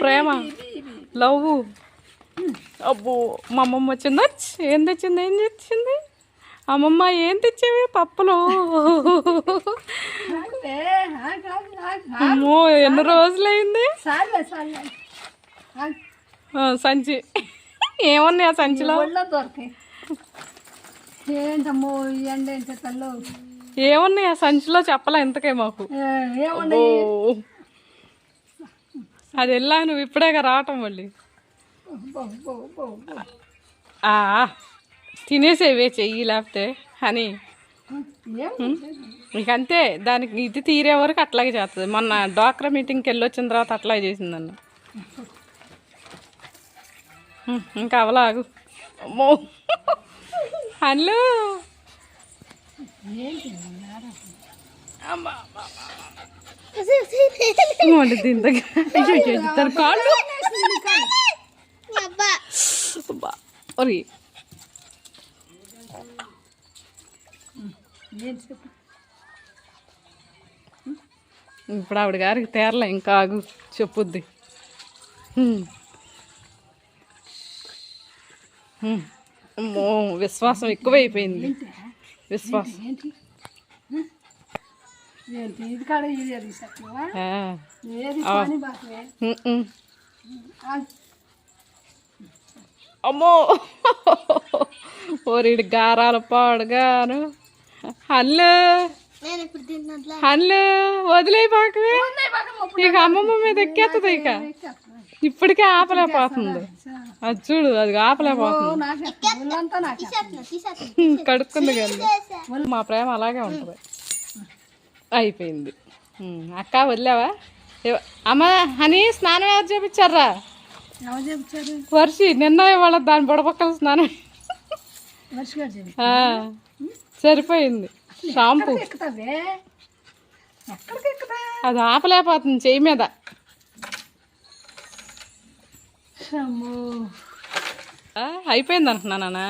ప్రేమ. Love అబ్బో మా అమ్మమ్మ వచ్చింది? వచ్చి ఏం తెచ్చింది ఏం తెచ్చింది? అమ్మమ్మ ఏం తెచ్చేవి? పప్పులు. అమ్మో ఎన్ని రోజులైంది? సంచి. ఏమున్నాయి ఆ సంచిలో? దొరకాయి. ఏంటమ్మో ఏంటి తల్లు? ఏమున్నాయి ఆ సంచిలో చెప్పలే ఇంతకే మాకు. అది వెళ్ళా నువ్వు ఇప్పుడేగా రావటం మళ్ళీ. తినేసేవే చెయ్యి లేకపోతే అని ఏముంది? ఇక అంతే దానికి ఇది తీరే వరకు అట్లాగే చేస్తుంది మొన్న డ్వాక్రా మీటింగ్కి వెళ్ళి వచ్చిన తర్వాత అట్లాగే చేసిందన్న. ఇంకా అవలాగు అమ్మో. హలో దీని దగ్గర కాళ్ళు. ఒరి ఇప్పుడు ఆవిడ గారికి తేరలే ఇంకా ఆగు చెప్పుద్ది హ్మ్. హ్మ్. అమ్మో విశ్వాసం ఎక్కువైపోయింది. విశ్వాసం. అమ్మో. ఓరిడు గారాల పాడుగాను. తిన్నట్లా. హల్లు వదిలేయి పాకవే ఇక అమ్మమ్మ మీద ఎక్కేస్తుంది ఇక. ఇప్పటికే ఆపలేకపోతుంది. అది చూడు అది ఆపలేకపోతుంది. కడుక్కుంది కానీ మా ప్రేమ అలాగే ఉంటుంది. అయిపోయింది. అక్క వదిలేవా? అమ్మ హనీ స్నానం ఎవరు చేపించారా? వర్షి నిన్న ఇవాళ దాని బుడపక్కల స్నానం. సరిపోయింది. షాంపూ. అది ఆపలేకపోతుంది చెయ్యి మీద. అమ్మో ఆ, అయిపోయింది అంటున్నానా